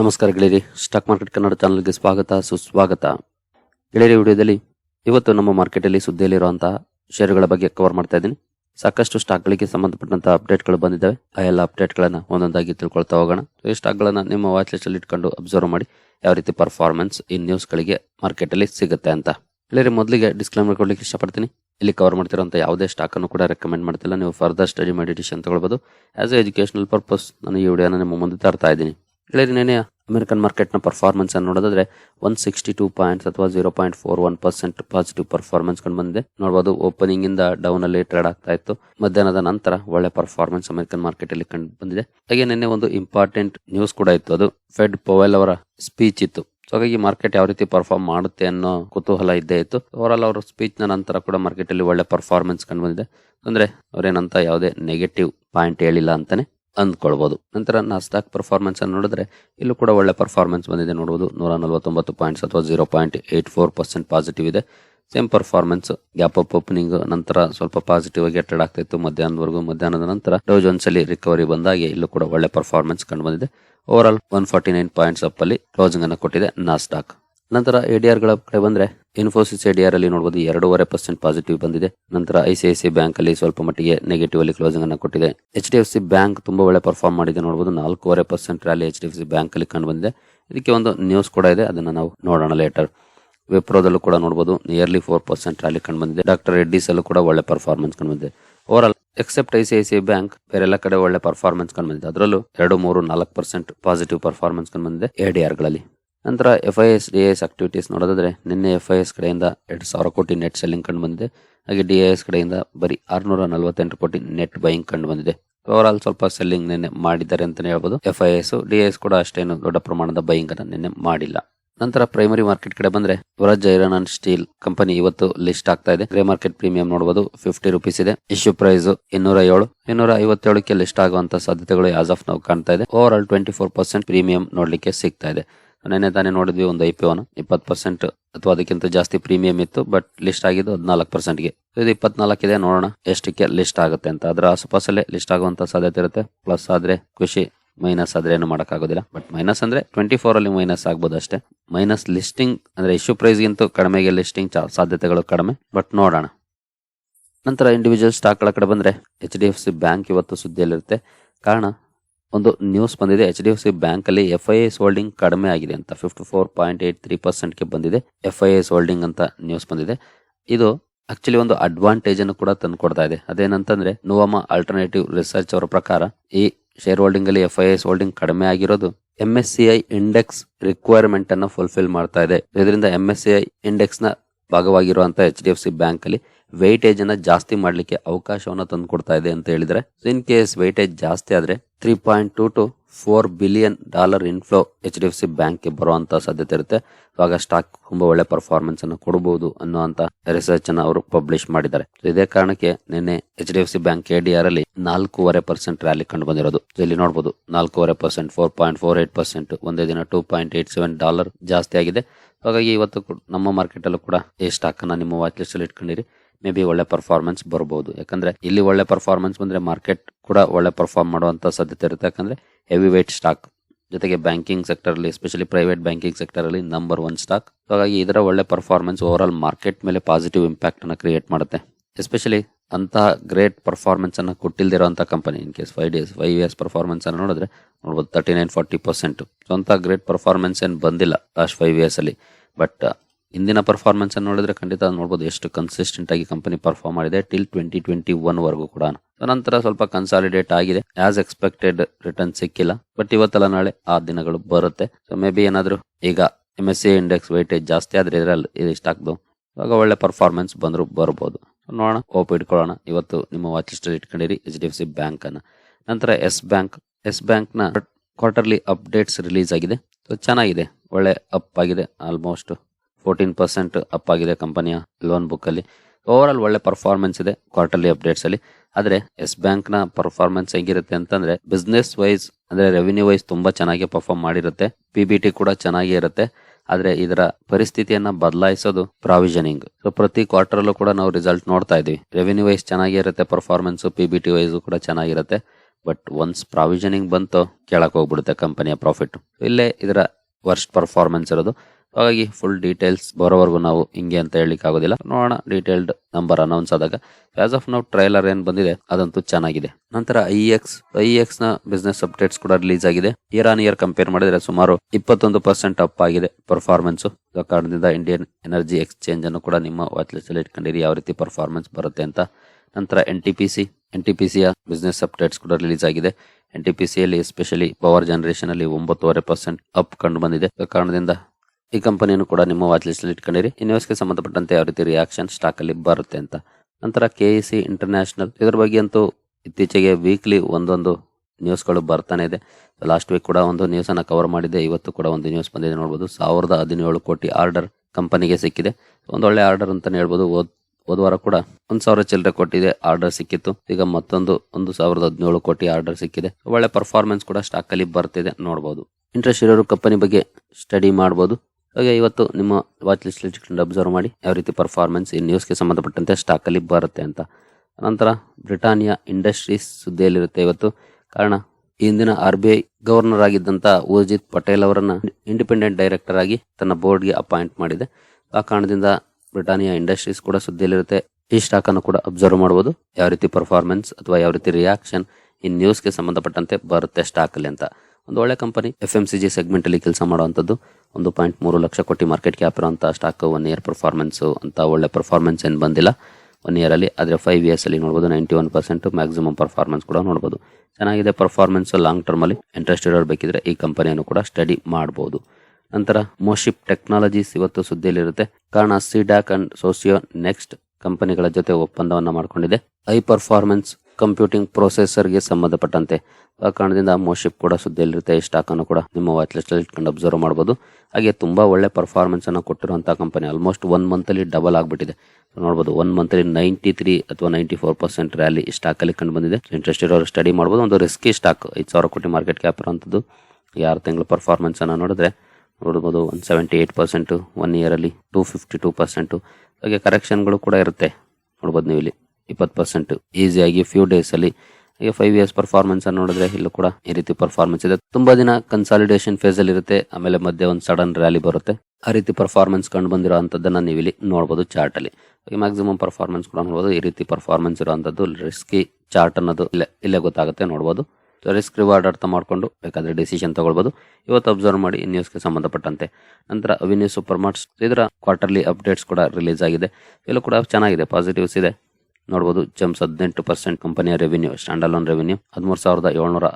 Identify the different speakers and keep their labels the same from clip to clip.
Speaker 1: ನಮಸ್ಕಾರ ಗೆಳೆಯರಿ. Stock market Kannada ಚಾನಲ್ಗೆ ಸ್ವಾಗತ, ಸುಸ್ವಾಗತ. ಗೆಳೆಯರಿ, ವಿಡಿಯೋದಲ್ಲಿ ಇವತ್ತು ನಮ್ಮ ಮಾರ್ಕೆಟಲ್ಲಿ ಸುದ್ದಿಯಲ್ಲಿರುವಂತಹ ಷೇರುಗಳ ಬಗ್ಗೆ ಕವರ್ ಮಾಡ್ತಾ ಇದ್ದೀನಿ. ಸಾಕಷ್ಟು ಸ್ಟಾಕ್ಗಳಿಗೆ ಸಂಬಂಧಪಟ್ಟಂತಹ ಅಪ್ಡೇಟ್ಗಳು ಬಂದಿದ್ದಾವೆ. ಆ ಎಲ್ಲ ಅಪ್ಡೇಟ್ಗಳನ್ನು ಒಂದೊಂದಾಗಿ ತಿಳ್ಕೊಳ್ತಾ ಹೋಗೋಣ. ಈ ಸ್ಟಾಕ್ಗಳನ್ನು ನಿಮ್ಮ ವಾಚ್ ಲಿಸ್ಟಲ್ಲಿ ಇಟ್ಕೊಂಡು ಅಬ್ಸರ್ವ್ ಮಾಡಿ ಯಾವ ರೀತಿ ಪರ್ಫಾರ್ಮೆನ್ಸ್ ಈ ನ್ಯೂಸ್ಗಳಿಗೆ ಮಾರ್ಕೆಟಲ್ಲಿ ಸಿಗುತ್ತೆ ಅಂತ. ಗೆಳೆಯರಿ, ಮೊದಲಿಗೆ ಡಿಸ್ಕ್ಲೈಮರ್ ಕೊಡಲಿಕ್ಕೆ ಇಷ್ಟಪಡ್ತೀನಿ. ಇಲ್ಲಿ ಕವರ್ ಮಾಡ್ತಿರೋಂಥ ಯಾವುದೇ ಸ್ಟಾಕ್ ಅನ್ನು ಕೂಡ ರೆಕಮೆಂಡ್ ಮಾಡ್ತಿಲ್ಲ. ನೀವು ಫರ್ದರ್ ಸ್ಟಡಿ ಮಾಡಿ ಡಿಸಿಷನ್ ತಗೊಳ್ಬೋದು. ಆಸ್ ಎ ಎಜುಕೇಷನಲ್ ಪರ್ಪಸ್ ನಾನು ಈ ವಿಡಿಯೋನ ನಿಮ್ಮ ಮುಂದೆ ತರ್ತಾ ಇದ್ದೀನಿ. ಗೆಳೆಯರಿ ನೆನೆ ಅಮೆರಿಕನ್ ಮಾರ್ಕೆಟ್ನ ಪರ್ಫಾರ್ಮೆನ್ಸ್ ಅನ್ನು ನೋಡೋದಾದ್ರೆ ಒನ್ ಸಿಕ್ಸ್ಟಿ ಟೂ ಪಾಯಿಂಟ್ಸ್ ಅಥವಾ zero point four one percent positive performance ಕಂಡು ಬಂದಿದೆ. ನೋಡಬಹುದು ಓಪನಿಂಗ್ ಇಂದ ಡೌನ್ ಅಲ್ಲಿ ಟ್ರೇಡ್ ಆಗ್ತಾ ಇತ್ತು. ಮಧ್ಯಾಹ್ನದ ನಂತರ ಒಳ್ಳೆ ಪರ್ಫಾರ್ಮೆನ್ಸ್ ಅಮೆರಿಕನ್ ಮಾರ್ಕೆಟ್ ಅಲ್ಲಿ ಕಂಡು ಬಂದಿದೆ. ಹಾಗೆ ನಿನ್ನೆ ಒಂದು ಇಂಪಾರ್ಟೆಂಟ್ ನ್ಯೂಸ್ ಕೂಡ ಇತ್ತು. ಅದು ಫೆಡ್ ಪೊವೆಲ್ ಅವರ ಸ್ಪೀಚ್ ಇತ್ತು. ಸೊ ಹಾಗಾಗಿ ಮಾರ್ಕೆಟ್ ಯಾವ ರೀತಿ ಪರ್ಫಾರ್ಮ್ ಮಾಡುತ್ತೆ ಅನ್ನೋ ಕುತೂಹಲ ಇದ್ದೇ ಇತ್ತು. ಓವರಾಲ್ ಅವರ ಸ್ಪೀಚ್ ನಂತರ ಕೂಡ ಮಾರ್ಕೆಟ್ ಅಲ್ಲಿ ಒಳ್ಳೆ ಪರ್ಫಾರ್ಮೆನ್ಸ್ ಕಂಡು ಬಂದಿದೆ. ಅಂದ್ರೆ ಅವ್ರೇನಂತ ಯಾವುದೇ ನೆಗೆಟಿವ್ ಪಾಯಿಂಟ್ ಹೇಳಿಲ್ಲ ಅಂತಾನೆ ಅಂದ್ಕೊಳ್ಬಹುದು ನಂತರ ನಾಸ್ಟಾಕ್ ಪರ್ಫಾರ್ಮೆನ್ಸ್ ಅನ್ನು ನೋಡಿದ್ರೆ ಇಲ್ಲೂ ಕೂಡ ಒಳ್ಳೆ ಪರ್ಫಾರ್ಮೆನ್ಸ್ ಬಂದಿದೆ. ನೋಡಬಹುದು ನೂರ ನಲವತ್ತೊಂಬತ್ತು ಪಾಯಿಂಟ್ಸ್ ಅಥವಾ zero point eight four percent positive ಇದೆ. Same performance gap up opening ನಂತರ ಸ್ವಲ್ಪ ಪಾಸಿಟಿವ್ ಆಗಿ ಟ್ರೇಡ್ ಆಗ್ತಾ ಇತ್ತು ಮಧ್ಯಾಹ್ನದವರೆಗೂ. ಮಧ್ಯಾಹ್ನದ ನಂತರ ಡೋಜ್ ಒಂದ್ಸಲಿ ರಿಕವರಿ ಬಂದಾಗ ಇಲ್ಲೂ ಕೂಡ ಒಳ್ಳೆ ಪರ್ಫಾರ್ಮೆನ್ಸ್ ಕಂಡು ಬಂದಿದೆ. Over all one forty nine points up ಅಲ್ಲಿ ಕ್ಲೋಸಿಂಗ್ ಅನ್ನು ಕೊಟ್ಟಿದೆ ನಾಸ್ಟಾಕ್ ನಂತರ ಎಡಿಆರ್ಗಳ ಕಡೆ ಬಂದ್ರೆ ಇನ್ಫೋಸಿಸ್ ಎಡಿಆರ್ ಅಲ್ಲಿ ನೋಡಬಹುದು ಎರಡೂವರೆ ಪರ್ಸೆಂಟ್ ಪಾಸಿಟಿವ್ ಬಂದಿದೆ. ನಂತರ ಐಸಿಐಸಿ ಬ್ಯಾಂಕ್ ಅಲ್ಲಿ ಸ್ವಲ್ಪ ಮಟ್ಟಿಗೆ ನೆಗೆಟಿವ್ ಅಲ್ಲಿ ಕ್ಲೋಸಿಂಗ್ ಅನ್ನು ಕೊಟ್ಟಿದೆ. H D F C bank ತುಂಬಾ ಒಳ್ಳೆ ಪರ್ಫಾರ್ಮ್ ಮಾಡಿದೆ ನೋಡಬಹುದು ನಾಲ್ಕೂವರೆ percent rally H D F C bank ಅಲ್ಲಿ ಕಂಡು ಬಂದಿದೆ. ಇದಕ್ಕೆ ಒಂದು ನ್ಯೂಸ್ ಕೂಡ ಇದೆ. ಅದನ್ನ ನಾವು ನೋಡೋಣ ಲೇಟರ್ ವಿಪ್ರೋದಲ್ಲೂ ಕೂಡ ನೋಡಬಹುದು ನಿಯರ್ಲಿ ಫೋರ್ ಪರ್ಸೆಂಟ್ ರ್ಯಾಲಿ ಕಂಡು ಬಂದಿದೆ. ಡಾಕ್ಟರ್ ರೆಡ್ಡಿಸ್ ಅಲ್ಲೂ ಕೂಡ ಒಳ್ಳೆ ಪರ್ಫಾರ್ಮೆನ್ಸ್ ಕಂಡು ಬಂದಿದೆ. Over all except I C I C bank, ಬೇರೆಲ್ಲ ಕಡೆ ಒಳ್ಳೆ ಪರ್ಫಾರ್ಮೆನ್ಸ್ ಕಂಡು ಬಂದಿದೆ. ಅದರಲ್ಲೂ ಎರಡು ಮೂರು ನಾಲ್ಕು ಪರ್ಸೆಂಟ್ ಪಾಸಿಟಿವ್ ಪರ್ಫಾರ್ಮೆನ್ಸ್ ಕಂಡು ಬಂದಿದೆ ಎಡಿಆರ್ಗಳಲ್ಲಿ ನಂತರ F I S D S activities ನೋಡೋದಾದ್ರೆ, ನಿನ್ನೆ ಎಫ್ ಐ ಎಸ್ ಕಡೆಯಿಂದ ಎರಡು ಸಾವಿರ ಕೋಟಿ ನೆಟ್ ಸೆಲ್ಲಿಂಗ್ ಕಂಡು ಬಂದಿದೆ. ಹಾಗೆ ಡಿ ಎಸ್ ಕಡೆಯಿಂದ ಬರೀ ಆರ್ನೂರ ನಲವತ್ತೆಂಟು ಕೋಟಿ ನೆಟ್ ಬೈಯಿಂಗ್ ಕಂಡು ಬಂದಿದೆ. ಓವರ್ ಆಲ್ ಸ್ವಲ್ಪ ಸೆಲ್ಲಿಂಗ್ ನಿನ್ನೆ ಮಾಡಿದ್ದಾರೆ ಅಂತಲೇ ಹೇಳ್ಬೋದು. F I S D S ಕೂಡ ಅಷ್ಟೇನು ದೊಡ್ಡ ಪ್ರಮಾಣದ ಬೈಯಿಂಗ್ ಅನ್ನು ನಿನ್ನೆ ಮಾಡಿಲ್ಲ. ನಂತರ ಪ್ರೈಮರಿ ಮಾರ್ಕೆಟ್ ಕಡೆ ಬಂದ್ರೆ Vraj iron and steel company ಇವತ್ತು ಲಿಸ್ಟ್ ಆಗ್ತಾ ಇದೆ. ಗ್ರೇ ಮಾರ್ಕೆಟ್ ಪ್ರೀಮಿಯಂ ನೋಡಬಹುದು ಫಿಫ್ಟಿ ರುಪೀಸ್ ಇದೆ. ಇಶ್ಯೂ ಪ್ರೈಸ್ ಇನ್ನೂರ ಏಳು. ಇನ್ನೂರ ಐವತ್ತೇಳಕ್ಕೆ ಲಿಸ್ಟ್ ಆಗುವಂತ ಸಾಧ್ಯತೆಗಳು ಆಸ್ ಆಫ್ ನಾವು ಕಾಣ್ತಾ ಇದೆ. Over all twenty four percent premium ನೋಡ್ಲಿಕ್ಕೆ ಸಿಗ್ತಾ ಇದೆ. ನೆನ್ನೆ ತಾನೇ ನೋಡಿದ್ವಿ, ಒಂದು ಐ ಪಿ ಒನ್ ಇಪ್ಪತ್ತು ಪರ್ಸೆಂಟ್ ಅಥವಾ ಅದಕ್ಕಿಂತ ಜಾಸ್ತಿ ಪ್ರೀಮಿಯಂ ಇತ್ತು ಬಟ್ ಲಿಸ್ಟ್ ಆಗಿದ್ದು ಹದಿನಾಲ್ಕು ಪರ್ಸೆಂಟ್ಗೆ ಇದು ಇಪ್ಪತ್ನಾಲ್ಕು ಇದೆ, ನೋಡೋಣ ಎಷ್ಟಕ್ಕೆ ಲಿಸ್ಟ್ ಆಗುತ್ತೆ ಅಂತ. ಅದರ ಆಸುಪಾಸಲ್ಲೇ ಲಿಸ್ಟ್ ಆಗುವಂತ ಸಾಧ್ಯತೆ ಇರುತ್ತೆ. ಪ್ಲಸ್ ಆದ್ರೆ ಖುಷಿ ಮೈನಸ್ ಆದ್ರೆ ಏನು ಮಾಡೋಕ್ಕಾಗೋದಿಲ್ಲ. ಬಟ್ ಮೈನಸ್ ಅಂದ್ರೆ ಟ್ವೆಂಟಿ ಫೋರ್ ಅಲ್ಲಿ ಮೈನಸ್ ಆಗ್ಬೋದು ಅಷ್ಟೇ. ಮೈನಸ್ ಲಿಸ್ಟಿಂಗ್ ಅಂದ್ರೆ ಇಶ್ಯೂ ಪ್ರೈಸ್ಗಿಂತೂ ಕಡಿಮೆಗೆ ಲಿಸ್ಟಿಂಗ್ ಸಾಧ್ಯತೆಗಳು ಕಡಿಮೆ. ಬಟ್ ನೋಡೋಣ. ನಂತರ ಇಂಡಿವಿಜುವಲ್ ಸ್ಟಾಕ್ಗಳ ಕಡೆ ಬಂದ್ರೆ H D F C bank ಇವತ್ತು ಸುದ್ದಿಯಲ್ಲಿರುತ್ತೆ. ಕಾರಣ ಒಂದು ನ್ಯೂಸ್ ಬಂದಿದೆ. H D F C bank ಅಲ್ಲಿ ಎಫ್ ಐ ಎಸ್ ಹೋಲ್ಡಿಂಗ್ ಕಡಿಮೆ ಆಗಿದೆ ಅಂತ fifty four point eight three ಪರ್ಸೆಂಟ್ಗೆ ಬಂದಿದೆ. ಎಫ್ ಐ ಎಸ್ ಹೋಲ್ಡಿಂಗ್ ಅಂತ ನ್ಯೂಸ್ ಬಂದಿದೆ. ಇದು ಆಕ್ಚುಲಿ ಒಂದು ಅಡ್ವಾಂಟೇಜ್ ಅನ್ನು ಕೂಡ ತಂದುಕೊಡ್ತಾ ಇದೆ. ಅದೇನಂತಂದ್ರೆ ನೋವಮ ಆಲ್ಟರ್ನೇಟಿವ್ ರಿಸರ್ಚ್ ಅವರ ಪ್ರಕಾರ, ಈ ಶೇರ್ ಹೋಲ್ಡಿಂಗ್ ಅಲ್ಲಿ ಎಫ್ ಐ ಎಸ್ ಹೋಲ್ಡಿಂಗ್ ಕಡಿಮೆ ಆಗಿರೋದು M S C I index requirement ಅನ್ನು ಫುಲ್ಫಿಲ್ ಮಾಡ್ತಾ ಇದೆ. ಇದರಿಂದ ಎಂ ಎಸ್ ಸಿ ಐ ಇಂಡೆಕ್ಸ್ನ ಭಾಗವಾಗಿರುವಂತಹ H D F C bank ಅಲ್ಲಿ ವೆಯ್ಟೇಜ್ ಅನ್ನ ಜಾಸ್ತಿ ಮಾಡಲಿಕ್ಕೆ ಅವಕಾಶವನ್ನ ತಂದುಕೊಡ್ತಾ ಇದೆ ಅಂತ ಹೇಳಿದ್ರೆ ಇನ್ ಕೇಸ್ ವೆಯ್ಟೇಜ್ ಜಾಸ್ತಿ ಆದ್ರೆ three point two two four billion dollar inflow H D F C ಬ್ಯಾಂಕ್ಗೆ ಬರುವಂತ ಸಾಧ್ಯತೆ ಇರುತ್ತೆ. ಆಗ ಸ್ಟಾಕ್ ತುಂಬಾ ಒಳ್ಳೆ ಪರ್ಫಾರ್ಮೆನ್ಸ್ ಅನ್ನು ಕೊಡಬಹುದು ಅನ್ನುವಂತ ರಿಸರ್ಚ್ ಅನ್ನ ಅವರು ಪಬ್ಲಿಷ್ ಮಾಡಿದ್ದಾರೆ. ಇದೇ ಕಾರಣಕ್ಕೆ ನಿನ್ನೆ H D F C bank D R ಅಲ್ಲಿ ನಾಲ್ಕೂವರೆ ಪರ್ಸೆಂಟ್ ರ್ಯಾಲಿ ಕಂಡು ಬಂದಿರೋದು ಇಲ್ಲಿ ನೋಡಬಹುದು ನಾಲ್ಕೂವರೆ percent four point four eight percent ಒಂದೇ ದಿನ two point eight seven dollar ಜಾಸ್ತಿ ಆಗಿದೆ. ಹಾಗಾಗಿ ಇವತ್ತು ನಮ್ಮ ಮಾರ್ಕೆಟ್ ಅಲ್ಲೂ ಕೂಡ ಈ ಸ್ಟಾಕ್ ಅನ್ನ ನಿಮ್ಮ ವಾಚ್ ಲಿಸ್ಟ್ ಅಲ್ಲಿ ಇಟ್ಕೊಂಡಿರಿ. ಮೇ ಬಿ ಒಳ್ಳೆ ಪರ್ಫಾರ್ಮೆನ್ಸ್ ಬರಬಹುದು ಯಾಕಂದ್ರೆ ಇಲ್ಲಿ ಒಳ್ಳೆ ಪರ್ಫಾರ್ಮೆನ್ಸ್ ಬಂದ್ರೆ ಮಾರ್ಕೆಟ್ ಕೂಡ ಒಳ್ಳೆ ಪರ್ಫಾರ್ಮ್ ಮಾಡುವಂತ ಸಾಧ್ಯತೆ ಇರುತ್ತೆ. ಯಾಕಂದ್ರೆ ಹೆವಿ ವೇಟ್ ಸ್ಟಾಕ್ ಜೊತೆಗೆ ಬ್ಯಾಂಕಿಂಗ್ ಸೆಕ್ಟರ್ ಅಲ್ಲಿ ಎಸ್ಪೆಷಲಿ ಪ್ರೈವೇಟ್ ಬ್ಯಾಂಕಿಂಗ್ ಸೆಕ್ಟರ್ ಅಲ್ಲಿ ನಂಬರ್ ಒನ್ ಸ್ಟಾಕ್ ಹಾಗಾಗಿ ಇದರ ಒಳ್ಳೆ ಪರ್ಫಾರ್ಮೆನ್ಸ್ ಓವರ್ ಆಲ್ ಮಾರ್ಕೆಟ್ ಮೇಲೆ ಪಾಸಿಟಿವ್ ಇಂಪ್ಯಾಕ್ಟ್ ಅನ್ನ ಕ್ರಿಯೇಟ್ ಮಾಡುತ್ತೆ. ಎಸ್ಪೆಷಲಿ ಅಂತಹ ಗ್ರೇಟ್ ಪರ್ಫಾರ್ಮೆನ್ಸ್ ಅನ್ನ ಕೊಟ್ಟಿಲ್ದಿರುವಂತಹ company in case five days five years performance ಅನ್ನು ನೋಡಿದ್ರೆ ನೋಡ್ಬೋದು thirty nine forty percent so ಅಂತ ಗ್ರೇಟ್ ಪರ್ಫಾರ್ಮೆನ್ಸ್ ಏನು ಬಂದಿಲ್ಲ ಲಾಸ್ಟ್ ಫೈವ್ ಇಯರ್ಸ್ ಅಲ್ಲಿ. ಬಟ್ ಇಂದಿನ ಪರ್ಫಾರ್ಮೆನ್ಸ್ ಅನ್ನು ನೋಡಿದ್ರೆ ಖಂಡಿತ ನೋಡಬಹುದು ಎಷ್ಟು ಕನ್ಸಿಸ್ಟೆಂಟ್ ಆಗಿ ಕಂಪನಿ ಪರ್ಫಾರ್ಮ್ ಮಾಡಿದೆ ಟಿಲ್ ಟ್ವೆಂಟಿ ಟ್ವೆಂಟಿ ಒನ್ ವರೆಗೂ ಕೂಡ. ನಂತರ ಸ್ವಲ್ಪ ಕನ್ಸಾಲಿಡೇಟ್ ಆಗಿದೆ. ಆಸ್ ಎಕ್ಸ್ಪೆಕ್ಟೆಡ್ ರಿಟರ್ನ್ ಸಿಕ್ಕಿಲ್ಲ. ಬಟ್ ಇವತ್ತಲ್ಲ ನಾಳೆ ಆ ದಿನಗಳು ಬರುತ್ತೆ. ಸೊ ಮೇ ಬಿ ಏನಾದ್ರು ಈಗ ಎಂ ಎಸ್ ಇಂಡೆಕ್ಸ್ ವೈಟೇಜ್ ಜಾಸ್ತಿ ಆದ್ರೆ ಇದ್ರಲ್ಲಿ ಇದು ಇಷ್ಟಾಗ್ದು ಇವಾಗ ಒಳ್ಳೆ ಪರ್ಫಾರ್ಮೆನ್ಸ್ ಬಂದ್ರು ಬರಬಹುದು ನೋಡೋಣ. ಓಪ್ ಇಟ್ಕೊಳ್ಳೋಣ. ಇವತ್ತು ನಿಮ್ಮ watch list ಇಟ್ಕೊಂಡಿರಿ H D F C bank ಅನ್ನ. ನಂತರ ಎಸ್ ಬ್ಯಾಂಕ್ ಎಸ್ ಬ್ಯಾಂಕ್ನ ಕ್ವಾರ್ಟರ್ಲಿ ಅಪ್ಡೇಟ್ಸ್ ರಿಲೀಸ್ ಆಗಿದೆ. ಸೊ ಚೆನ್ನಾಗಿದೆ. ಒಳ್ಳೆ ಅಪ್ ಆಗಿದೆ. ಆಲ್ಮೋಸ್ಟ್ ಫೋರ್ಟೀನ್ ಪರ್ಸೆಂಟ್ ಅಪ್ ಆಗಿದೆ ಕಂಪನಿಯ ಲೋನ್ ಬುಕ್ ಅಲ್ಲಿ. ಓವರ್ ಆಲ್ ಒಳ್ಳೆ ಪರ್ಫಾರ್ಮೆನ್ಸ್ ಇದೆ ಕ್ವಾರ್ಟರ್ಲಿ ಅಪ್ಡೇಟ್ಸ್ ಅಲ್ಲಿ. ಆದ್ರೆ ಎಸ್ ಬ್ಯಾಂಕ್ನ ಪರ್ಫಾರ್ಮೆನ್ಸ್ ಹೇಗಿರುತ್ತೆ ಅಂತಂದ್ರೆ ಬಿಸ್ನೆಸ್ ವೈಸ್ ಅಂದ್ರೆ ರೆವಿನ್ಯೂ ವೈಸ್ ತುಂಬಾ ಚೆನ್ನಾಗಿ ಪರ್ಫಾರ್ಮ್ ಮಾಡಿರುತ್ತೆ. ಪಿ ಬಿ ಟಿ ಕೂಡ ಚೆನ್ನಾಗಿ ಇರುತ್ತೆ. ಆದ್ರೆ ಇದರ ಪರಿಸ್ಥಿತಿಯನ್ನ ಬದಲಾಯಿಸೋದು ಪ್ರಾವಿಷನಿಂಗ್ ಸೊ ಪ್ರತಿ ಕ್ವಾರ್ಟರ್ಲ್ಲೂ ಕೂಡ ನಾವು ರಿಸಲ್ಟ್ ನೋಡ್ತಾ ಇದೀವಿ. ರೆವಿನ್ಯೂ ವೈಸ್ ಚೆನ್ನಾಗಿ ಇರುತ್ತೆ performance P B T wise ಕೂಡ ಚೆನ್ನಾಗಿರುತ್ತೆ. ಬಟ್ ಒನ್ಸ್ ಪ್ರಾವಿಷನಿಂಗ್ ಬಂತು ಕೇಳಕ್ ಹೋಗ್ಬಿಡುತ್ತೆ ಕಂಪನಿಯ ಪ್ರಾಫಿಟ್ ಇಲ್ಲೇ ಇದರ ವರ್ಸ್ಟ್ ಪರ್ಫಾರ್ಮೆನ್ಸ್ ಇರೋದು. ಹಾಗಾಗಿ ಫುಲ್ ಡೀಟೇಲ್ಸ್ ಬರೋವರೆಗೂ ನಾವು ಹಿಂಗೆ ಅಂತ ಹೇಳಲಿಕ್ಕೆ ಆಗೋದಿಲ್ಲ. ನೋಡೋಣ ಡೀಟೇಲ್ಡ್ ನಂಬರ್ ಅನೌನ್ಸ್ ಆದಾಗ. ಆಸ್ ಆಫ್ ನಾವು ಟ್ರೈಲರ್ ಏನು ಬಂದಿದೆ, ಅದಂತೂ ಚೆನ್ನಾಗಿದೆ. ನಂತರ ಐ ಎಕ್ಸ್ ಐ ಎಕ್ಸ್ನ ಬಿಸ್ನೆಸ್ ಅಪ್ಡೇಟ್ಸ್ ಕೂಡ ರಿಲೀಸ್ ಆಗಿದೆ. ಇಯರ್ ಆನ್ ಇಯರ್ ಕಂಪೇರ್ ಮಾಡಿದ್ರೆ ಸುಮಾರು ಇಪ್ಪತ್ತೊಂದು ಪರ್ಸೆಂಟ್ ಅಪ್ ಆಗಿದೆ ಪರ್ಫಾರ್ಮೆನ್ಸ್ ಕಾರಣದಿಂದ ಇಂಡಿಯನ್ ಎನರ್ಜಿ ಎಕ್ಸ್ಚೇಂಜ್ ಅನ್ನು ಕೂಡ ನಿಮ್ಮ ವಾಚ್ ಲಿಸ್ಟ್ ಅಲ್ಲಿ ಇಟ್ಕೊಂಡಿರಿ, ಯಾವ ರೀತಿ ಪರ್ಫಾರ್ಮೆನ್ಸ್ ಬರುತ್ತೆ ಅಂತ. ನಂತರ N T P C N T P ಸಿಯ ಬಿಸ್ನೆಸ್ ಅಪ್ಡೇಟ್ಸ್ ಕೂಡ ರಿಲೀಸ್ ಆಗಿದೆ. ಎನ್ ಟಿ ಪಿ ಸಿಯಲ್ಲಿ ಎಸ್ಪೆಷಲಿ ಪವರ್ ಜನರೇಷನ್ ಅಲ್ಲಿ ಒಂಬತ್ತುವರೆ ಪರ್ಸೆಂಟ್ ಅಪ್ ಕಂಡು ಬಂದಿದೆ. ಕಾರಣದಿಂದ ಈ ಕಂಪನಿಯನ್ನು ಕೂಡ ನಿಮ್ಮ ವಾಚ್ ಲಿಸ್ಟ್ ಅಲ್ಲಿ ಇಟ್ಕೊಂಡಿರಿ. ಇನ್ವೆಸ್ಟ್ಗೆ ಸಂಬಂಧಪಟ್ಟಂತೆ ಯಾವ ರೀತಿ ರಿಯಾಕ್ಷನ್ ಸ್ಟಾಕ್ ಅಲ್ಲಿ ಬರುತ್ತೆ ಅಂತ. ನಂತರ ಕೆ ಇ ಸಿ ಇಂಟರ್ನ್ಯಾಷನಲ್ ಇದ್ರ ಬಗ್ಗೆ ಅಂತೂ ಇತ್ತೀಚೆಗೆ ವೀಕ್ಲಿ ಒಂದೊಂದು ನ್ಯೂಸ್ಗಳು ಬರ್ತಾನೆ ಇದೆ. ಲಾಸ್ಟ್ ವೀಕ್ ಕೂಡ ಒಂದು ನ್ಯೂಸ್ ಅನ್ನ ಕವರ್ ಮಾಡಿದೆ ಇವತ್ತು ಕೂಡ ಒಂದು ನ್ಯೂಸ್ ಬಂದಿದೆ ನೋಡಬಹುದು ಸಾವಿರದ ಹದಿನೇಳು ಕೋಟಿ ಆರ್ಡರ್ ಕಂಪನಿಗೆ ಸಿಕ್ಕಿದೆ. ಒಂದೊಳ್ಳೆ ಆರ್ಡರ್ ಅಂತಾನೆ ಹೇಳ್ಬೋದು. ಹೋದ ವಾರ ಕೂಡ ಒಂದ್ ಸಾವಿರ ಚಿಲ್ಲರೆ ಕೊಟ್ಟಿದೆ. ಆರ್ಡರ್ ಸಿಕ್ಕಿತ್ತು. ಈಗ ಮತ್ತೊಂದು, ಒಂದು ಸಾವಿರದ ಹದಿನೇಳು ಕೋಟಿ ಆರ್ಡರ್ ಸಿಕ್ಕಿದೆ. ಒಳ್ಳೆ ಪರ್ಫಾರ್ಮೆನ್ಸ್ ಕೂಡ ಸ್ಟಾಕ್ ಅಲ್ಲಿ ಬರ್ತಿದೆ ನೋಡಬಹುದು ಇಂಟ್ರೆಸ್ಟ್ ಇರೋರು ಕಂಪನಿ ಬಗ್ಗೆ ಸ್ಟಡಿ ಮಾಡಬಹುದು ಹಾಗೆ ಇವತ್ತು ನಿಮ್ಮ ವಾಚ್ ಲಿಸ್ಟ್ ಅಬ್ಸರ್ವ್ ಮಾಡಿ ಯಾವ ರೀತಿ ಪರ್ಫಾರ್ಮೆನ್ಸ್ ಈ ನ್ಯೂಸ್ಗೆ ಸಂಬಂಧಪಟ್ಟಂತೆ ಸ್ಟಾಕಲ್ಲಿ ಬರುತ್ತೆ ಅಂತ. ನಂತರ ಬ್ರಿಟಾನಿಯಾ ಇಂಡಸ್ಟ್ರೀಸ್ ಸುದ್ದಿಯಲ್ಲಿರುತ್ತೆ ಇವತ್ತು. ಕಾರಣ ಹಿಂದಿನ ಆರ್ ಬಿ ಐ ಗವರ್ನರ್ ಆಗಿದ್ದಂತ ಊರ್ಜಿತ್ ಪಟೇಲ್ ಅವರನ್ನು ಇಂಡಿಪೆಂಡೆಂಟ್ ಡೈರೆಕ್ಟರ್ ಆಗಿ ತನ್ನ ಬೋರ್ಡ್ಗೆ ಅಪಾಯಿಂಟ್ ಮಾಡಿದೆ. ಆ ಕಾರಣದಿಂದ ಬ್ರಿಟಾನಿಯಾ ಇಂಡಸ್ಟ್ರೀಸ್ ಕೂಡ ಸುದ್ದಿಯಲ್ಲಿರುತ್ತೆ. ಈ ಸ್ಟಾಕ್ ಅನ್ನು ಕೂಡ ಅಬ್ಸರ್ವ್ ಮಾಡಬಹುದು ಯಾವ ರೀತಿ ಪರ್ಫಾರ್ಮೆನ್ಸ್ ಅಥವಾ ಯಾವ ರೀತಿ ರಿಯಾಕ್ಷನ್ ಈ ನ್ಯೂಸ್ಗೆ ಸಂಬಂಧಪಟ್ಟಂತೆ ಬರುತ್ತೆ ಸ್ಟಾಕ್ ಅಲ್ಲಿ ಅಂತ. ಒಂದು ಒಳ್ಳೆ company F M C G segment ಅಲ್ಲಿ ಕೆಲಸ ಮಾಡುವಂಥದ್ದು. ಒಂದು ಪಾಯಿಂಟ್ ಮೂರು ಲಕ್ಷ ಕೋಟಿ ಮಾರ್ಕೆಟ್ ಕ್ಯಾಪ್ ಇರುವಂತ ಸ್ಟಾಕ್ ಒನ್ ಇಯರ್ ಪರ್ಫಾರ್ಮೆನ್ಸು ಅಂತ ಒಳ್ಳೆ ಪರ್ಫಾರ್ಮೆನ್ಸ್ ಏನು ಬಂದಿಲ್ಲ. ಒನ್ ಇಯರ್ ಅಲ್ಲಿ, ಆದ್ರೆ ಫೈವ್ ಇಯರ್ಸ್ ಅಲ್ಲಿ ನೋಡಬಹುದು ninety one percent maximum performance ಕೂಡ ನೋಡ್ಬೋದು. ಚೆನ್ನಾಗಿದೆ ಪರ್ಫಾರ್ಮೆನ್ಸ್ ಲಾಂಗ್ ಟರ್ಮ್ ಅಲ್ಲಿ. ಇಂಟ್ರೆಸ್ಟ್ ಇರೋರು ಬೇಕಿದ್ರೆ ಈ ಕಂಪನಿಯನ್ನು ಕೂಡ ಸ್ಟಡಿ ಮಾಡಬಹುದು ನಂತರ ಮೋಶಿಪ್ ಟೆಕ್ನಾಲಜೀಸ್ ಇವತ್ತು ಸುದ್ದಿಯಲ್ಲಿರುತ್ತೆ. ಕಾರಣ ಸಿಡಾಕ್ ಅಂಡ್ ಸೋಸಿಯೋ ನೆಕ್ಸ್ಟ್ ಕಂಪನಿಗಳ ಜೊತೆ ಒಪ್ಪಂದವನ್ನು ಮಾಡಿಕೊಂಡಿದೆ. ಹೈ ಪರ್ಫಾರ್ಮೆನ್ಸ್ ಕಂಪ್ಯೂಟಿಂಗ್ ಪ್ರೊಸೆಸರ್ಗೆ ಸಂಬಂಧಪಟ್ಟಂತೆ. ಆ ಕಾರಣದಿಂದ ಮೋಶಿಪ್ ಕೂಡ ಸುದ್ದಿಯಲ್ಲಿರುತ್ತೆ, ಈ ಸ್ಟಾಕ್ ಅನ್ನು ಕೂಡ ನಿಮ್ಮ ವಾಚ್ ಲಿಸ್ಟಲ್ಲಿ ಇಟ್ಕೊಂಡು ಅಬ್ಸರ್ವ್ ಮಾಡಬಹುದು ಹಾಗೆ ತುಂಬಾ ಒಳ್ಳೆ ಪರ್ಫಾರ್ಮೆನ್ಸನ್ನು ಅನ್ನು ಕೊಟ್ಟಿರುವಂತಹ ಕಂಪನಿ ಆಲ್ಮೋಸ್ಟ್ ಒನ್ ಮಂತ್ ಅಲ್ಲಿ ಡಬಲ್ ಆಗಿಬಿಟ್ಟಿದೆ. ನೋಡಬಹುದು ಒನ್ ಮಂತ್ ಅಲ್ಲಿ ನೈಂಟಿ ತ್ರೀ ಅಥವಾ ninety four percent rally stock ಅಲ್ಲಿ ಕಂಡು ಬಂದಿದೆ. ಇಂಟ್ರೆಸ್ಟ್ ಇರೋರು ಸ್ಟಡಿ ಮಾಡಬಹುದು ಒಂದು ರಿಸ್ಕಿ ಸ್ಟಾಕ್ ಐದು ಸಾವಿರ ಕೋಟಿ ಮಾರ್ಕೆಟ್ ಕ್ಯಾಪ್ ಇರುವಂತದ್ದು ಆರು ತಿಂಗಳ ಪರ್ಫಾರ್ಮೆನ್ಸ್ ಅನ್ನು ನೋಡಿದ್ರೆ ನೋಡಬಹುದು one seventy eight percent one year ಅಲ್ಲಿ ಟೂ ಫಿಫ್ಟಿ ಟೂ ಪರ್ಸೆಂಟು ಹಾಗೆ ಕರೆಕ್ಷನ್ಗಳು ಕೂಡ ಇರುತ್ತೆ. ನೋಡ್ಬೋದು ನೀವು ಇಲ್ಲಿ ಇಪ್ಪತ್ತು ಪರ್ಸೆಂಟ್ ಈಸಿಯಾಗಿ ಫ್ಯೂ ಡೇಸ್ ಅಲ್ಲಿ ಈಗ ಫೈವ್ ಇಯರ್ಸ್ ಪರ್ಫಾರ್ಮೆನ್ಸ್ ಅನ್ನು ನೋಡಿದ್ರೆ ಇಲ್ಲೂ ಕೂಡ ಈ ರೀತಿ ಪರ್ಫಾರ್ಮೆನ್ಸ್ ಇದೆ. ತುಂಬಾ ದಿನ ಕನ್ಸಾಲಿಡೇಷನ್ ಫೇಸ್ ಅಲ್ಲಿ ಇರುತ್ತೆ, ಆಮೇಲೆ ಮಧ್ಯೆ ಒಂದು ಸಡನ್ ರ್ಯಾಲಿ ಬರುತ್ತೆ. ಆ ರೀತಿ ಪರ್ಫಾರ್ಮೆನ್ಸ್ ಕಂಡು ಬಂದಿರೋ ಅಂತದನ್ನ ನೀವು ಇಲ್ಲಿ ನೋಡಬಹುದು ಚಾರ್ಟ್ ಅಲ್ಲಿ ಮ್ಯಾಕ್ಸಿಮಮ್ ಪರ್ಫಾರ್ಮೆನ್ಸ್ ಕೂಡ ನೋಡಬಹುದು ಈ ರೀತಿ ಪರ್ಫಾರ್ಮೆನ್ಸ್ ಇರುವಂತದ್ದು ರಿಸ್ಕಿ ಚಾರ್ಟ್ ಅನ್ನೋದು ಇಲ್ಲೇ ಇಲ್ಲೇ ಗೊತ್ತಾಗುತ್ತೆ ನೋಡಬಹುದು ರಿಸ್ಕ್ ರಿವಾರ್ಡ್ ಅರ್ಥ ಮಾಡ್ಕೊಂಡು ಬೇಕಾದ್ರೆ ಡಿಸಿಷನ್ ತಗೊಳ್ಬಹುದು ಇವತ್ತು ಅಬ್ಸರ್ವ್ ಮಾಡಿ ನ್ಯೂಸ್ಗೆ ಸಂಬಂಧಪಟ್ಟಂತೆ. ನಂತರ ಅವಿನ್ಯೂ ಸೂಪರ್ ಮಾರ್ಟ್ಸ್ ಇದರ ಕ್ವಾರ್ಟರ್ಲಿ ಅಪ್ಡೇಟ್ಸ್ ಕೂಡ ರಿಲೀಸ್ ಆಗಿದೆ. ಇಲ್ಲೂ ಕೂಡ ಚೆನ್ನಾಗಿದೆ ಪಾಸಿಟಿವ್ಸ್ ಇದೆ. ನೋಡಬಹುದು ಜಮ್ಸ್ ಹದಿನೆಂಟು ಪರ್ಸೆಂಟ್ ಕಂಪನಿಯ ರೆವಿನ್ಯೂ ಸ್ಟ್ಯಾಂಡಲ್ ಲೋನ್ ರೆವಿನ್ಯೂ ಹದಿಮೂರು ಸಾವಿರದ ಏಳ್ನೂರ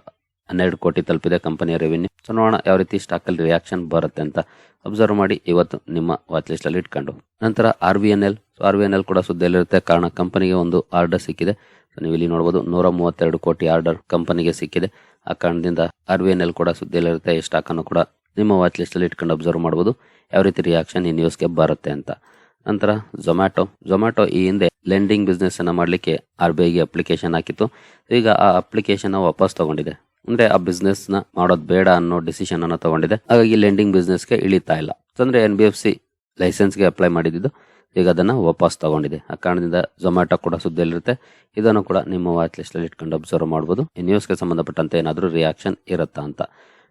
Speaker 1: ಹನ್ನೆರಡು ಕೋಟಿ ತಲುಪಿದೆ ಕಂಪನಿಯ ರೆವಿನ್ಯೂ ಸೊ ನೋಡೋಣ ಯಾವ ರೀತಿ ಸ್ಟಾಕ್ ಅಲ್ಲಿ ರಿಯಾಕ್ಷನ್ ಬರುತ್ತೆ ಅಂತ ಅಬ್ಸರ್ವ್ ಮಾಡಿ ಇವತ್ತು ನಿಮ್ಮ ವಾಚ್ ಲಿಸ್ಟ್ ಅಲ್ಲಿ ಇಟ್ಕೊಂಡು. ನಂತರ R V N L R V N L ಕೂಡ ಸುದ್ದಿಯಲ್ಲಿರುತ್ತೆ. ಕಾರಣ ಕಂಪನಿಗೆ ಒಂದು ಆರ್ಡರ್ ಸಿಕ್ಕಿದೆ. ಸೊ ನೀವು ಇಲ್ಲಿ ನೋಡಬಹುದು ನೂರ ಮೂವತ್ತೆರಡು ಕೋಟಿ ಆರ್ಡರ್ ಕಂಪನಿಗೆ ಸಿಕ್ಕಿದೆ. ಆ ಕಾರಣದಿಂದ ಆರ್ ವಿ ಎನ್ ಎಲ್ ಕೂಡ ಸುದ್ದಿಯಲ್ಲಿರುತ್ತೆ. ಈ ಸ್ಟಾಕ್ ಅನ್ನು ಕೂಡ ನಿಮ್ಮ ವಾಚ್ ಲಿಸ್ಟ್ ಅಲ್ಲಿ ಇಟ್ಕೊಂಡು ಅಬ್ಸರ್ವ್ ಮಾಡಬಹುದು ಯಾವ ರೀತಿ ರಿಯಾಕ್ಷನ್ ಈ ನ್ಯೂಸ್ಗೆ ಬರುತ್ತೆ ಅಂತ. ನಂತರ ಝೊಮ್ಯಾಟೊ ಝೊಮ್ಯಾಟೊ ಈ ಹಿಂದೆ ಲೆಂಡಿಂಗ್ ಬಿಸ್ನೆಸ್ ಅನ್ನ ಮಾಡಲಿಕ್ಕೆ ಆರ್ ಬಿ ಐಗೆ ಅಪ್ಲಿಕೇಶನ್ ಹಾಕಿತ್ತು. ಈಗ ಆ ಅಪ್ಲಿಕೇಶನ್ ವಾಪಸ್ ತಗೊಂಡಿದೆ. ಅಂದ್ರೆ ಆ ಬಿಸ್ನೆಸ್ನ ಮಾಡೋದು ಬೇಡ ಅನ್ನೋ ಡಿಸಿಷನ್ ಅನ್ನ ತಗೊಂಡಿದೆ. ಹಾಗಾಗಿ ಲೆಂಡಿಂಗ್ ಬಿಸ್ನೆಸ್ಗೆ ಇಳಿತಾ ಇಲ್ಲ. ಅಂದ್ರೆ ಎನ್ ಬಿ ಎಫ್ ಸಿ ಲೈಸೆನ್ಸ್ಗೆ ಅಪ್ಲೈ ಮಾಡಿದ್ದು. ಈಗ ಅದನ್ನ ವಾಪಸ್ ತಗೊಂಡಿದೆ. ಆ ಕಾರಣದಿಂದ ಝೊಮ್ಯಾಟೊ ಕೂಡ ಸುದ್ದಿಯಲ್ಲಿರುತ್ತೆ. ಇದನ್ನು ಕೂಡ ನಿಮ್ಮ ವಾಚ್ ಲಿಸ್ಟ್ ಅಲ್ಲಿ ಇಟ್ಕೊಂಡು ಅಬ್ಸರ್ವ್ ಮಾಡಬಹುದು ಈ ನ್ಯೂಸ್ಗೆ ಸಂಬಂಧಪಟ್ಟಂತೆ ಏನಾದರೂ ರಿಯಾಕ್ಷನ್ ಇರುತ್ತಾ ಅಂತ.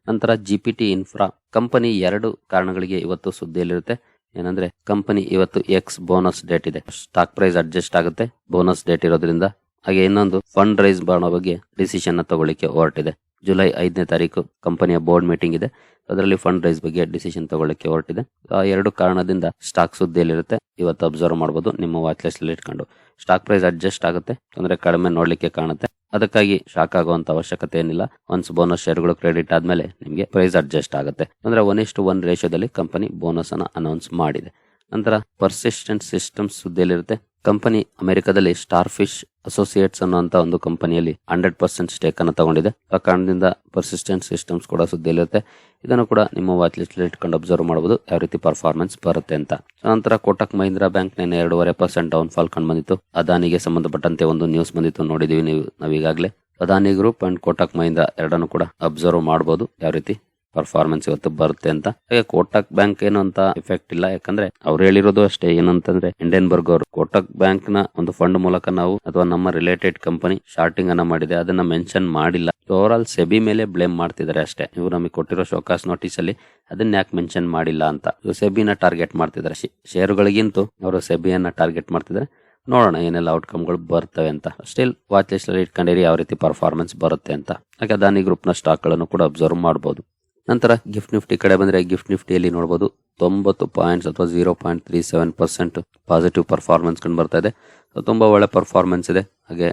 Speaker 1: ನಂತರ G P T infra company ಎರಡು ಕಾರಣಗಳಿಗೆ ಇವತ್ತು ಸುದ್ದಿಯಲ್ಲಿರುತ್ತೆ. ಏನಂದ್ರೆ ಕಂಪನಿ ಇವತ್ತು ಎಕ್ಸ್ ಬೋನಸ್ ಡೇಟ್ ಇದೆ. ಸ್ಟಾಕ್ ಪ್ರೈಸ್ ಅಡ್ಜಸ್ಟ್ ಆಗುತ್ತೆ ಬೋನಸ್ ಡೇಟ್ ಇರೋದ್ರಿಂದ. ಹಾಗೆ ಇನ್ನೊಂದು ಫಂಡ್ ರೈಸ್ ಮಾಡೋ ಬಗ್ಗೆ ಡಿಸಿಷನ್ನ ತಗೊಳ್ಳಿಕ್ಕೆ ಹೊರಟಿದೆ ಜುಲೈ ಐದನೇ ತಾರೀಕು ಕಂಪನಿಯ ಬೋರ್ಡ್ ಮೀಟಿಂಗ್ ಇದೆ. ಅದರಲ್ಲಿ ಫಂಡ್ ರೈಸ್ ಬಗ್ಗೆ ಡಿಸಿಷನ್ ತಗೊಳ್ಳಿಕ್ಕೆ ಹೊರಟಿದೆ ಆ ಎರಡು ಕಾರಣದಿಂದ ಸ್ಟಾಕ್ ಸುದ್ದಿಯಲ್ಲಿರುತ್ತೆ. ಇವತ್ತು ಅಬ್ಸರ್ವ್ ಮಾಡಬಹುದು ನಿಮ್ಮ ವಾಚ್ ಲಿಸ್ಟ್ ಅಲ್ಲಿ ಇಟ್ಕೊಂಡು. ಸ್ಟಾಕ್ ಪ್ರೈಸ್ ಅಡ್ಜಸ್ಟ್ ಆಗುತ್ತೆ ಅಂದ್ರೆ ಕಡಿಮೆ ನೋಡ್ಲಿಕ್ಕೆ ಕಾಣುತ್ತೆ. ಅದಕ್ಕಾಗಿ ಶಾಕ್ ಆಗುವಂತ ಅವಶ್ಯಕತೆ ಏನಿಲ್ಲ. ಒನ್ಸ್ ಬೋನಸ್ ಶೇರ್ಗಳು ಕ್ರೆಡಿಟ್ ಆದ್ಮೇಲೆ ನಿಮಗೆ ಪ್ರೈಸ್ ಅಡ್ಜಸ್ಟ್ ಆಗುತ್ತೆ. ಅಂದ್ರೆ ಒನ್ ಇಷ್ಟು ಒನ್ ರೇಷಿಯೋದಲ್ಲಿ ಕಂಪನಿ ಬೋನಸ್ ಅನ್ನ ಅನೌನ್ಸ್ ಮಾಡಿದೆ. ನಂತರ ಪರ್ಸಿಸ್ಟೆಂಟ್ ಸಿಸ್ಟಮ್ಸ್ ಸುದ್ದಿಯಲ್ಲಿರುತ್ತೆ. ಕಂಪನಿ ಅಮೆರಿಕದಲ್ಲಿ ಸ್ಟಾರ್ ಫಿಶ್ ಅಸೋಸಿಯೇಟ್ಸ್ ಅನ್ನುವಂತ ಒಂದು ಕಂಪನಿಯಲ್ಲಿ ಹಂಡ್ರೆಡ್ ಪರ್ಸೆಂಟ್ ಸ್ಟೇಕ್ ಅನ್ನು ತಗೊಂಡಿದೆ. ಆ ಕಾರಣದಿಂದ ಪರ್ಸಿಸ್ಟೆಂಟ್ ಸಿಸ್ಟಮ್ಸ್ ಕೂಡ ಸುದ್ದಿಯಲ್ಲಿರುತ್ತೆ. ಇದನ್ನು ಕೂಡ ನಿಮ್ಮ ವಾಚ್ ಲಿಸ್ಟ್ ಇಟ್ಕೊಂಡು ಅಬ್ಸರ್ವ್ ಮಾಡಬಹುದು ಯಾವ ರೀತಿ ಪರ್ಫಾರ್ಮೆನ್ಸ್ ಬರುತ್ತೆ ಅಂತ. ನಂತರ ಕೋಟಕ್ ಮಹೀಂದ್ರಾ ಬ್ಯಾಂಕ್ ನಿನ್ನೆ ಎರಡೂವರೆ ಪರ್ಸೆಂಟ್ ಡೌನ್ ಫಾಲ್ ಕಂಡು ಬಂದಿತ್ತು. ಅದಾನಿಗೆ ಸಂಬಂಧಪಟ್ಟಂತೆ ಒಂದು ನ್ಯೂಸ್ ಬಂದಿತ್ತು. ನೋಡಿದೀವಿ ನೀವು, ನಾವೀಗಾಗಲೇ. ಅದಾನಿ ಗ್ರೂಪ್ ಅಂಡ್ ಕೋಟಕ್ ಮಹೀಂದ್ರಾ ಎರಡನ್ನು ಕೂಡ ಅಬ್ಸರ್ವ್ ಮಾಡಬಹುದು ಯಾವ ರೀತಿ? ಪರ್ಫಾರ್ಮೆನ್ಸ್ ಇವತ್ತು ಬರುತ್ತೆ ಅಂತ. ಹಾಗೆ ಕೋಟಕ್ ಬ್ಯಾಂಕ್ ಏನು ಅಂತ ಎಫೆಕ್ಟ್ ಇಲ್ಲ. ಯಾಕಂದ್ರೆ ಅವ್ರು ಹೇಳಿರೋದು ಅಷ್ಟೇ. ಏನಂತಂದ್ರೆ ಇಂಡಿಯನ್ಬರ್ಗ್ ಅವರು ಕೋಟಕ್ ಬ್ಯಾಂಕ್ನ ಒಂದು ಫಂಡ್ ಮೂಲಕ ನಾವು ಅಥವಾ ನಮ್ಮ ರಿಲೇಟೆಡ್ ಕಂಪನಿ ಶಾರ್ಟಿಂಗ್ ಅನ್ನ ಮಾಡಿದೆ. ಅದನ್ನ ಮೆನ್ಷನ್ ಮಾಡಿಲ್ಲ. ಓವರ್ ಆಲ್ ಸೆಬಿ ಮೇಲೆ ಬ್ಲೇಮ್ ಮಾಡ್ತಿದ್ದಾರೆ ಅಷ್ಟೇ. ಇವ್ರು ನಮಗೆ ಕೊಟ್ಟಿರೋ ಶೋಕಾಸ್ ನೋಟಿಸ್ ಅಲ್ಲಿ ಅದನ್ನ ಯಾಕೆ ಮೆನ್ಷನ್ ಮಾಡಿಲ್ಲ ಅಂತ. ಸೆಬಿನ ಟಾರ್ಗೆಟ್ ಮಾಡ್ತಿದ್ದಾರೆ. ಶೇರುಗಳಿಗಿಂತೂ ಅವರು ಸೆಬಿಯನ್ನ ಟಾರ್ಗೆಟ್ ಮಾಡ್ತಿದ್ದಾರೆ. ನೋಡೋಣ ಏನೆಲ್ಲ ಔಟ್ಕಮ್ಗಳು ಬರ್ತವೆ ಅಂತ. ಸ್ಟಿಲ್ ವಾಚ್ ಲಿಸ್ಟ್ ಅಲ್ಲಿ ಇಟ್ಕೊಂಡಿರಿ. ಯಾವ ರೀತಿ ಪರ್ಫಾರ್ಮೆನ್ಸ್ ಬರುತ್ತೆ ಅಂತ. ಹಾಗೆ ಅದಾನಿ ಗ್ರೂಪ್ನ ಸ್ಟಾಕ್ಗಳನ್ನು ಕೂಡ ಅಬ್ಸರ್ವ್ ಮಾಡಬಹುದು ನಂತರ ಗಿಫ್ಟ್ ನಿಫ್ಟಿ ಕಡೆ ಬಂದರೆ ಗಿಫ್ಟ್ ನಿಫ್ಟಿಯಲ್ಲಿ ನೋಡಬಹುದು ತೊಂಬತ್ತು ಪಾಯಿಂಟ್ಸ್ ಅಥವಾ zero point three seven percent positive performance ಕಂಡು ಬರ್ತಾ ಇದೆ. ಸೊ ತುಂಬಾ ಒಳ್ಳೆ ಪರ್ಫಾರ್ಮೆನ್ಸ್ ಇದೆ. ಹಾಗೆ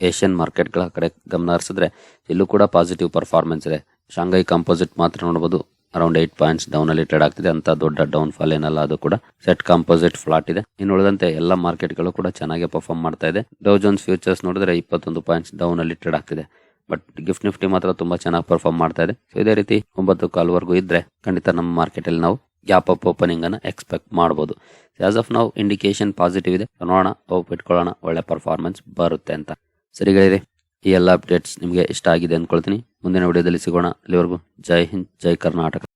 Speaker 1: ಏಷ್ಯನ್ ಮಾರ್ಕೆಟ್ಗಳ ಕಡೆ ಗಮನ ಹರಿಸಿದ್ರೆ ಇಲ್ಲೂ ಕೂಡ ಪಾಸಿಟಿವ್ ಪರ್ಫಾರ್ಮೆನ್ಸ್ ಇದೆ. ಶಾಂಘೈ ಕಾಂಪೋಸಿಟ್ ಮಾತ್ರ ನೋಡಬಹುದು ಅರೌಂಡ್ ಏಟ್ ಪಾಯಿಂಟ್ಸ್ ಡೌನ್ ಅಲ್ಲಿ ಟ್ರೇಡ್ ಆಗ್ತಿದೆ. ಅಂತ ದೊಡ್ಡ ಡೌನ್ ಫಾಲ್ ಏನಲ್ಲ, ಅದು ಕೂಡ ಸೆಟ್ ಕಾಂಪೋಸಿಟ್ ಫ್ಲಾಟ್ ಇದೆ. ಇನ್ನು ಉಳಿದಂತೆ ಎಲ್ಲ ಮಾರ್ಕೆಟ್ಗಳು ಕೂಡ ಚೆನ್ನಾಗಿ ಪರ್ಫಾರ್ಮ್ ಮಾಡ್ತಾ ಇದೆ. ಡೌ ಜೋನ್ಸ್ ಫ್ಯೂಚರ್ಸ್ ನೋಡಿದ್ರೆ ಇಪ್ಪತ್ತೊಂದು ಪಾಯಿಂಟ್ಸ್ ಡೌನ್ ಅಲ್ಲಿ ಟ್ರೇಡ್ ಆಗ್ತಿದೆ. ಬಟ್ ಗಿಫ್ಟ್ ನಿಫ್ಟಿ ಮಾತ್ರ ತುಂಬಾ ಚೆನ್ನಾಗಿ ಪರ್ಫಾರ್ಮ್ ಮಾಡ್ತಾ ಇದೆ. ಸೊ ಇದೇ ರೀತಿ ಒಂಬತ್ತು ಕಾಲ್ವರೆಗೂ ಇದ್ರೆ ಖಂಡಿತ ನಮ್ಮ ಮಾರ್ಕೆಟ್ ಅಲ್ಲಿ ನಾವು ಗ್ಯಾಪ್ ಅಪ್ ಓಪನಿಂಗ್ ಅನ್ನ ಎಕ್ಸ್ಪೆಕ್ಟ್ ಮಾಡಬಹುದು ಆಸ್ ಆಫ್ ನಾವು ಇಂಡಿಕೇಶನ್ ಪಾಸಿಟಿವ್ ಇದೆ. ನೋಡೋಣ ಹೋಪ್ ಇಟ್ಕೊಳ್ಳೋಣ, ಒಳ್ಳೆ ಪರ್ಫಾರ್ಮೆನ್ಸ್ ಬರುತ್ತೆ ಅಂತ. ಸರಿಗಳಿರಿ ಈ ಎಲ್ಲ ಅಪ್ಡೇಟ್ಸ್ ನಿಮಗೆ ಇಷ್ಟ ಆಗಿದೆ ಅಂದ್ಕೊಳ್ತೀನಿ ಮುಂದಿನ ವಿಡಿಯೋದಲ್ಲಿ ಸಿಗೋಣ. ಅಲ್ಲಿವರೆಗೂ ಜೈ ಹಿಂದ್, ಜೈ ಕರ್ನಾಟಕ.